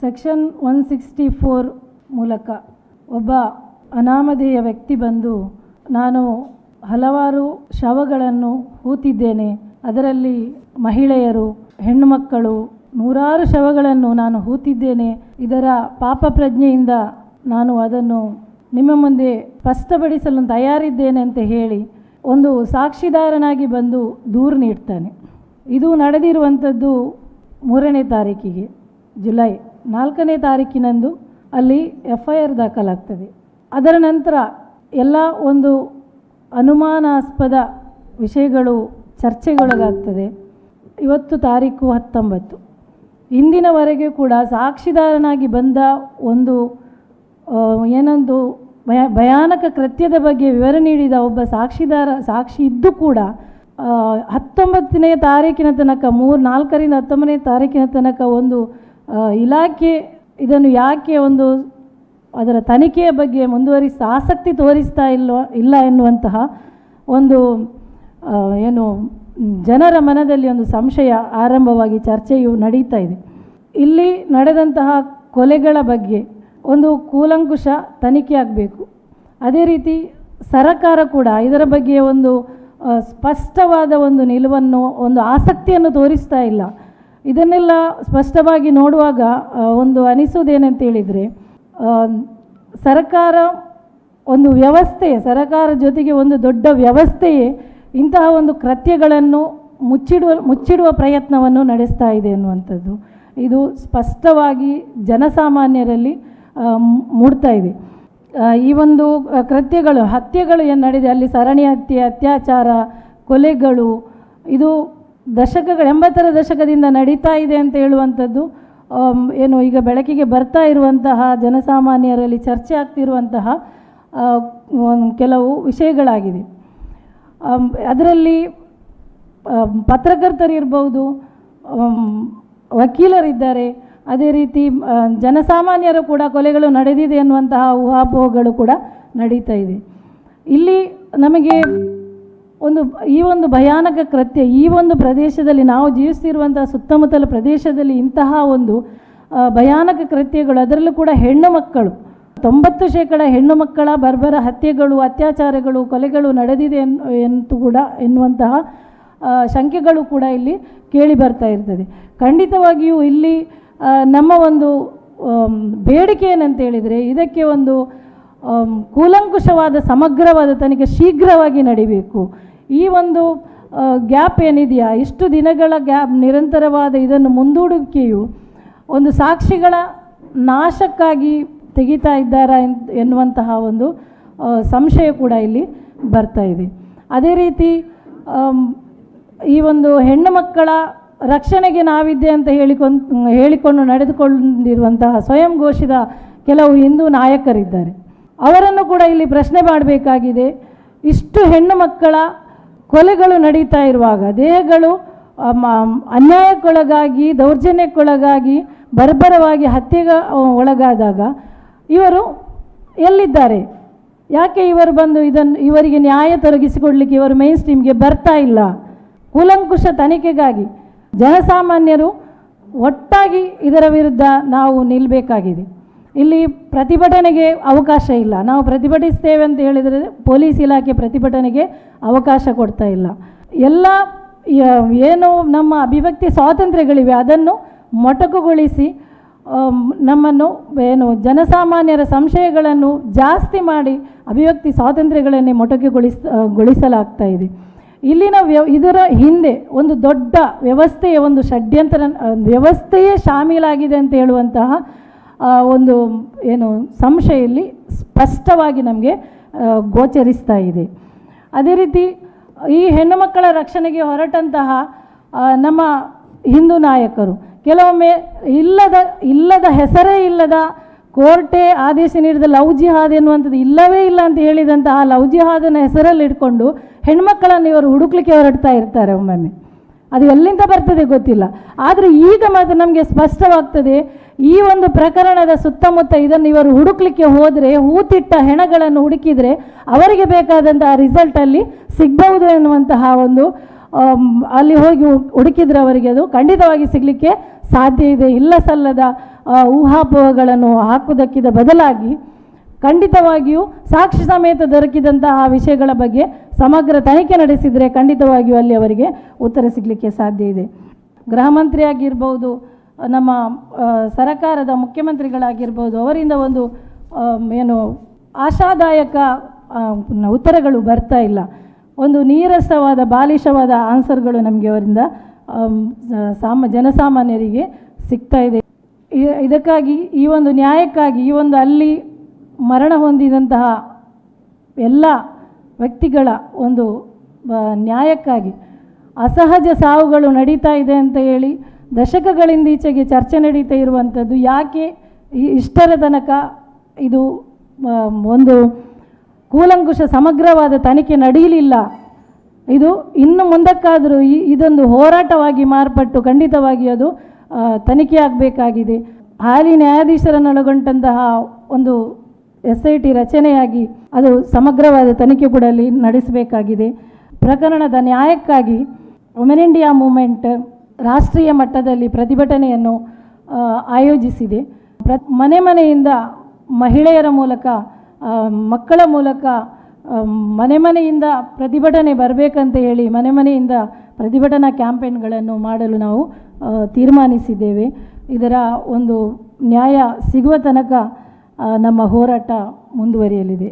Section one sixty four ಮೂಲಕ ಒಬ್ಬ ಅನಾಮಧೇಯ ವ್ಯಕ್ತಿ ಬಂದು, ನಾನು ಹಲವಾರು ಶವಗಳನ್ನು ಹೂತಿದ್ದೇನೆ. ಅದರಲ್ಲಿ ಮಹಿಳೆಯರು, ಹೆಣ್ಣುಮಕ್ಕಳು, ನೂರಾರು ಶವಗಳನ್ನು ನಾನು ಹೂತಿದ್ದೇನೆ. ಇದರ ಪಾಪ ಪ್ರಜ್ಞೆಯಿಂದ ನಾನು ಅದನ್ನು ನಿಮ್ಮ ಮುಂದೆ ಸ್ಪಷ್ಟಪಡಿಸಲು ತಯಾರಿದ್ದೇನೆ ಅಂತ ಹೇಳಿ ಒಂದು ಸಾಕ್ಷಿದಾರನಾಗಿ ಬಂದು ದೂರು ನೀಡ್ತಾನೆ. ಇದು ನಡೆದಿರುವಂಥದ್ದು ಮೂರನೇ ತಾರೀಕಿಗೆ. ಜುಲೈ ನಾಲ್ಕನೇ ತಾರೀಕಿನಂದು ಅಲ್ಲಿ ಎಫ್ ಐ ಆರ್ ದಾಖಲಾಗ್ತದೆ. ಅದರ ನಂತರ ಎಲ್ಲ ಒಂದು ಅನುಮಾನಾಸ್ಪದ ವಿಷಯಗಳು ಚರ್ಚೆಗೊಳಗಾಗ್ತದೆ. ಇವತ್ತು ತಾರೀಕು ಹತ್ತೊಂಬತ್ತು. ಇಂದಿನವರೆಗೆ ಕೂಡ ಸಾಕ್ಷಿದಾರನಾಗಿ ಬಂದ ಒಂದು ಏನೊಂದು ಭಯ, ಭಯಾನಕ ಕೃತ್ಯದ ಬಗ್ಗೆ ವಿವರ ನೀಡಿದ ಒಬ್ಬ ಸಾಕ್ಷಿದಾರ, ಸಾಕ್ಷಿ ಇದ್ದು ಕೂಡ ಹತ್ತೊಂಬತ್ತನೇ ತಾರೀಕಿನ ತನಕ ಮೂರು ನಾಲ್ಕರಿಂದ ಹತ್ತೊಂಬತ್ತನೇ ತಾರೀಕಿನ ತನಕ ಒಂದು ಇಲಾಖೆ ಇದನ್ನು ಯಾಕೆ ಒಂದು ಅದರ ತನಿಖೆಯ ಬಗ್ಗೆ ಮುಂದುವರಿಸ್ತಾ ಆಸಕ್ತಿ ತೋರಿಸ್ತಾ ಇಲ್ಲ ಇಲ್ಲ ಎನ್ನುವಂತಹ ಒಂದು ಏನು, ಜನರ ಮನದಲ್ಲಿ ಒಂದು ಸಂಶಯ ಆರಂಭವಾಗಿ ಚರ್ಚೆಯು ನಡೀತಾ ಇದೆ. ಇಲ್ಲಿ ನಡೆದಂತಹ ಕೊಲೆಗಳ ಬಗ್ಗೆ ಒಂದು ಕೂಲಂಕುಷ ತನಿಖೆ ಆಗಬೇಕು. ಅದೇ ರೀತಿ ಸರಕಾರ ಕೂಡ ಇದರ ಬಗ್ಗೆ ಒಂದು ಸ್ಪಷ್ಟವಾದ ಒಂದು ನಿಲುವನ್ನು, ಒಂದು ಆಸಕ್ತಿಯನ್ನು ತೋರಿಸ್ತಾ ಇಲ್ಲ. ಇದನ್ನೆಲ್ಲ ಸ್ಪಷ್ಟವಾಗಿ ನೋಡುವಾಗ ಒಂದು ಅನಿಸೋದೇನಂತ ಹೇಳಿದರೆ ಸರಕಾರ ಒಂದು ವ್ಯವಸ್ಥೆ, ಸರಕಾರ ಜೊತೆಗೆ ಒಂದು ದೊಡ್ಡ ವ್ಯವಸ್ಥೆಯೇ ಇಂತಹ ಒಂದು ಕೃತ್ಯಗಳನ್ನು ಮುಚ್ಚಿಡುವ ಮುಚ್ಚಿಡುವ ಪ್ರಯತ್ನವನ್ನು ನಡೆಸ್ತಾ ಇದೆ ಅನ್ನುವಂಥದ್ದು. ಇದು ಸ್ಪಷ್ಟವಾಗಿ ಜನಸಾಮಾನ್ಯರಲ್ಲಿ ಮೂಡ್ತಾ ಇದೆ. ಈ ಒಂದು ಕೃತ್ಯಗಳು, ಹತ್ಯೆಗಳು ಏನು ನಡೆದಿದೆ, ಅಲ್ಲಿ ಸರಣಿ ಹತ್ಯೆ, ಅತ್ಯಾಚಾರ, ಕೊಲೆಗಳು, ಇದು ದಶಕಗಳು, ಎಂಬತ್ತರ ದಶಕದಿಂದ ನಡೀತಾ ಇದೆ ಅಂತ ಹೇಳುವಂಥದ್ದು ಏನು ಈಗ ಬೆಳಕಿಗೆ ಬರ್ತಾ ಇರುವಂತಹ ಜನಸಾಮಾನ್ಯರಲ್ಲಿ ಚರ್ಚೆ ಆಗ್ತಿರುವಂತಹ ಕೆಲವು ವಿಷಯಗಳಾಗಿದೆ. ಅದರಲ್ಲಿ ಪತ್ರಕರ್ತರಿರ್ಬೋದು ವಕೀಲರಿದ್ದಾರೆ. ಅದೇ ರೀತಿ ಜನಸಾಮಾನ್ಯರು ಕೂಡ ಕೊಲೆಗಳು ನಡೆದಿದೆ ಎನ್ನುವಂತಹ ಊಹಾಪೋಹಗಳು ಕೂಡ ನಡೀತಾ ಇದೆ. ಇಲ್ಲಿ ನಮಗೆ ಒಂದು, ಈ ಒಂದು ಭಯಾನಕ ಕೃತ್ಯ, ಈ ಒಂದು ಪ್ರದೇಶದಲ್ಲಿ ನಾವು ಜೀವಿಸ್ತಿರುವಂತಹ ಸುತ್ತಮುತ್ತಲ ಪ್ರದೇಶದಲ್ಲಿ ಇಂತಹ ಒಂದು ಭಯಾನಕ ಕೃತ್ಯಗಳು, ಅದರಲ್ಲೂ ಕೂಡ ಹೆಣ್ಣು ಮಕ್ಕಳು, ತೊಂಬತ್ತು ಶೇಕಡ ಹೆಣ್ಣು ಮಕ್ಕಳ ಬರ್ಬರ ಹತ್ಯೆಗಳು, ಅತ್ಯಾಚಾರಗಳು, ಕೊಲೆಗಳು ನಡೆದಿದೆ ಎನ್ ಕೂಡ ಎನ್ನುವಂತಹ ಶಂಕೆಗಳು ಕೂಡ ಇಲ್ಲಿ ಕೇಳಿ ಬರ್ತಾ ಇರ್ತದೆ. ಖಂಡಿತವಾಗಿಯೂ ಇಲ್ಲಿ ನಮ್ಮ ಒಂದು ಬೇಡಿಕೆ ಏನಂತ ಹೇಳಿದರೆ, ಇದಕ್ಕೆ ಒಂದು ಕೂಲಂಕುಷವಾದ, ಸಮಗ್ರವಾದ ತನಿಖೆ ಶೀಘ್ರವಾಗಿ ನಡಿಬೇಕು. ಈ ಒಂದು ಗ್ಯಾಪ್ ಏನಿದೆಯಾ? ಇಷ್ಟು ದಿನಗಳ ಗ್ಯಾಪ್, ನಿರಂತರವಾದ ಇದನ್ನು ಮುಂದೂಡುವಿಕೆಯು ಒಂದು ಸಾಕ್ಷಿಗಳ ನಾಶಕ್ಕಾಗಿ ತೆಗಿತಾ ಇದ್ದಾರಾ ಎನ್- ಎನ್ನುವಂತಹ ಒಂದು ಸಂಶಯ ಕೂಡ ಇಲ್ಲಿ ಬರ್ತಾ ಇದೆ. ಅದೇ ರೀತಿ ಈ ಒಂದು ಹೆಣ್ಣು ಮಕ್ಕಳ ರಕ್ಷಣೆಗೆ ನಾವಿದ್ದೆ ಅಂತ ಹೇಳಿಕೊಂಡು ಹೇಳಿಕೊಂಡು ನಡೆದುಕೊಂಡಿರುವಂತಹ ಸ್ವಯಂ ಘೋಷಿತ ಕೆಲವು ಹಿಂದೂ ನಾಯಕರಿದ್ದಾರೆ. ಅವರನ್ನು ಕೂಡ ಇಲ್ಲಿ ಪ್ರಶ್ನೆ ಮಾಡಬೇಕಾಗಿದೆ. ಇಷ್ಟು ಹೆಣ್ಣು ಮಕ್ಕಳ ಕೊಲೆಗಳು ನಡೀತಾ ಇರುವಾಗ, ದೇಹಗಳು ಅನ್ಯಾಯಕ್ಕೊಳಗಾಗಿ, ದೌರ್ಜನ್ಯಕ್ಕೊಳಗಾಗಿ, ಬರ್ಬರವಾಗಿ ಹತ್ಯೆಗೆ ಒಳಗಾದಾಗ ಇವರು ಎಲ್ಲಿದ್ದಾರೆ? ಯಾಕೆ ಇವರು ಬಂದು ಇದನ್ನು ಇವರಿಗೆ ನ್ಯಾಯ ತೊಡಗಿಸಿಕೊಡ್ಲಿಕ್ಕೆ ಇವರು ಮೇನ್ ಸ್ಟ್ರೀಮ್ಗೆ ಬರ್ತಾ ಇಲ್ಲ? ಕೂಲಂಕುಷ ತನಿಖೆಗಾಗಿ ಜನಸಾಮಾನ್ಯರು ಒಟ್ಟಾಗಿ ಇದರ ವಿರುದ್ಧ ನಾವು ನಿಲ್ಲಬೇಕಾಗಿದೆ ಇಲ್ಲಿ ಪ್ರತಿಭಟನೆಗೆ ಅವಕಾಶ ಇಲ್ಲ. ನಾವು ಪ್ರತಿಭಟಿಸ್ತೇವೆ ಅಂತ ಹೇಳಿದರೆ ಪೊಲೀಸ್ ಇಲಾಖೆ ಪ್ರತಿಭಟನೆಗೆ ಅವಕಾಶ ಕೊಡ್ತಾ ಇಲ್ಲ. ಎಲ್ಲ ಏನು ನಮ್ಮ ಅಭಿವ್ಯಕ್ತಿ ಸ್ವಾತಂತ್ರ್ಯಗಳಿವೆ, ಅದನ್ನು ಮೊಟಕುಗೊಳಿಸಿ ನಮ್ಮನ್ನು ಏನು ಜನಸಾಮಾನ್ಯರ ಸಂಶಯಗಳನ್ನು ಜಾಸ್ತಿ ಮಾಡಿ ಅಭಿವ್ಯಕ್ತಿ ಸ್ವಾತಂತ್ರ್ಯಗಳನ್ನೇ ಮೊಟಕುಗೊಳಿಸ್ ಗೊಳಿಸಲಾಗ್ತಾ ಇದೆ. ಇಲ್ಲಿನ ವ್ಯ, ಇದರ ಹಿಂದೆ ಒಂದು ದೊಡ್ಡ ವ್ಯವಸ್ಥೆಯ ಒಂದು ಷಡ್ಯಂತರ, ವ್ಯವಸ್ಥೆಯೇ ಶಾಮೀಲಾಗಿದೆ ಅಂತ ಹೇಳುವಂತಹ ಒಂದು ಏನು ಸಂಶಯ ಇಲ್ಲಿ ಸ್ಪಷ್ಟವಾಗಿ ನಮಗೆ ಗೋಚರಿಸ್ತಾ ಇದೆ. ಅದೇ ರೀತಿ ಈ ಹೆಣ್ಣು ಮಕ್ಕಳ ರಕ್ಷಣೆಗೆ ಹೊರಟಂತಹ ನಮ್ಮ ಹಿಂದೂ ನಾಯಕರು, ಕೆಲವೊಮ್ಮೆ ಇಲ್ಲದ ಇಲ್ಲದ ಹೆಸರೇ ಇಲ್ಲದ ಕೋರ್ಟೆ ಆದೇಶ ನೀಡಿದ ಲವ್ ಜಿಹಾದ್ ಎನ್ನುವಂಥದ್ದು ಇಲ್ಲವೇ ಇಲ್ಲ ಅಂತ ಹೇಳಿದಂತಹ ಲವ್ ಜಿಹಾದನ ಹೆಸರಲ್ಲಿ ಇಟ್ಕೊಂಡು ಹೆಣ್ಮಕ್ಕಳನ್ನು ಇವರು ಹುಡುಕ್ಲಿಕ್ಕೆ ಹೊರಡ್ತಾ ಇರ್ತಾರೆ ಒಮ್ಮೊಮ್ಮೆ. ಅದು ಎಲ್ಲಿಂದ ಬರ್ತದೆ ಗೊತ್ತಿಲ್ಲ. ಆದರೆ ಈಗ ಮಾತ್ರ ನಮಗೆ ಸ್ಪಷ್ಟವಾಗ್ತದೆ ಈ ಒಂದು ಪ್ರಕರಣದ ಸುತ್ತಮುತ್ತ ಇದನ್ನು ಇವರು ಹುಡುಕ್ಲಿಕ್ಕೆ ಹೋದರೆ, ಹೂತಿಟ್ಟ ಹೆಣಗಳನ್ನು ಹುಡುಕಿದರೆ ಅವರಿಗೆ ಬೇಕಾದಂತಹ ರಿಸಲ್ಟಲ್ಲಿ ಸಿಗ್ಬಹುದು ಎನ್ನುವಂತಹ ಒಂದು ಅಲ್ಲಿ ಹೋಗಿ ಹುಡುಕಿದ್ರೆ ಅವರಿಗೆ ಅದು ಖಂಡಿತವಾಗಿ ಸಿಗಲಿಕ್ಕೆ ಸಾಧ್ಯ ಇದೆ. ಇಲ್ಲ ಸಲ್ಲದ ಊಹಾಪೋಹಗಳನ್ನು ಹಾಕುವುದಕ್ಕಿದ ಬದಲಾಗಿ ಖಂಡಿತವಾಗಿಯೂ ಸಾಕ್ಷಿ ಸಮೇತ ದೊರಕಿದಂತಹ ವಿಷಯಗಳ ಬಗ್ಗೆ ಸಮಗ್ರ ತನಿಖೆ ನಡೆಸಿದರೆ ಖಂಡಿತವಾಗಿಯೂ ಅಲ್ಲಿ ಅವರಿಗೆ ಉತ್ತರ ಸಿಗಲಿಕ್ಕೆ ಸಾಧ್ಯ ಇದೆ. ಗೃಹ ಮಂತ್ರಿ ಆಗಿರ್ಬೋದು ನಮ್ಮ ಸರಕಾರದ ಮುಖ್ಯಮಂತ್ರಿಗಳಾಗಿರ್ಬೋದು, ಅವರಿಂದ ಒಂದು ಏನು ಆಶಾದಾಯಕ ಉತ್ತರಗಳು ಬರ್ತಾ ಇಲ್ಲ. ಒಂದು ನೀರಸವಾದ, ಬಾಲಿಶವಾದ ಆನ್ಸರ್ಗಳು ನಮಗೆ ಅವರಿಂದ ಸಾಮ, ಜನಸಾಮಾನ್ಯರಿಗೆ ಸಿಗ್ತಾ ಇದೆ. ಇದಕ್ಕಾಗಿ, ಈ ಒಂದು ನ್ಯಾಯಕ್ಕಾಗಿ, ಈ ಒಂದು ಅಲ್ಲಿ ಮರಣ ಹೊಂದಿದಂತಹ ಎಲ್ಲ ವ್ಯಕ್ತಿಗಳ ಒಂದು ನ್ಯಾಯಕ್ಕಾಗಿ ಅಸಹಜ ಸಾವುಗಳು ನಡೀತಾ ಇದೆ ಅಂತ ಹೇಳಿ ದಶಕಗಳಿಂದ ಈಚೆಗೆ ಚರ್ಚೆ ನಡೀತಾ ಇರುವಂಥದ್ದು ಯಾಕೆ ಇಷ್ಟರ ತನಕ ಇದು ಒಂದು ಕೂಲಂಕುಷ ಸಮಗ್ರವಾದ ತನಿಖೆ ನಡೆಯಲಿಲ್ಲ. ಇದು ಇನ್ನು ಮುಂದಕ್ಕಾದರೂ ಈ, ಇದೊಂದು ಹೋರಾಟವಾಗಿ ಮಾರ್ಪಟ್ಟು ಖಂಡಿತವಾಗಿ ಅದು ತನಿಖೆಯಾಗಬೇಕಾಗಿದೆ. ಹಾಲಿ ನ್ಯಾಯಾಧೀಶರನ್ನೊಳಗೊಂಡಂತಹ ಒಂದು ಎಸ್ ಐ ಟಿ ರಚನೆಯಾಗಿ ಅದು ಸಮಗ್ರವಾದ ತನಿಖೆ ಕೂಡ ಅಲ್ಲಿ ನಡೆಸಬೇಕಾಗಿದೆ. ಪ್ರಕರಣದ ನ್ಯಾಯಕ್ಕಾಗಿ ವುಮೆನ್ ಇಂಡಿಯಾ ಮೂಮೆಂಟ್ ರಾಷ್ಟ್ರೀಯ ಮಟ್ಟದಲ್ಲಿ ಪ್ರತಿಭಟನೆಯನ್ನು ಆಯೋಜಿಸಿದೆ. ಪ್ರ ಮನೆ ಮನೆಯಿಂದ ಮಹಿಳೆಯರ ಮೂಲಕ ಮಕ್ಕಳ ಮೂಲಕ ಮನೆ ಮನೆಯಿಂದ ಪ್ರತಿಭಟನೆ ಬರಬೇಕಂತ ಹೇಳಿ ಮನೆ ಮನೆಯಿಂದ ಪ್ರತಿಭಟನಾ ಕ್ಯಾಂಪೇನ್ಗಳನ್ನು ಮಾಡಲು ನಾವು ತೀರ್ಮಾನಿಸಿದ್ದೇವೆ. ಇದರ ಒಂದು ನ್ಯಾಯ ಸಿಗುವ ತನಕ ನಮ್ಮ ಹೋರಾಟ ಮುಂದುವರಿಯಲಿದೆ.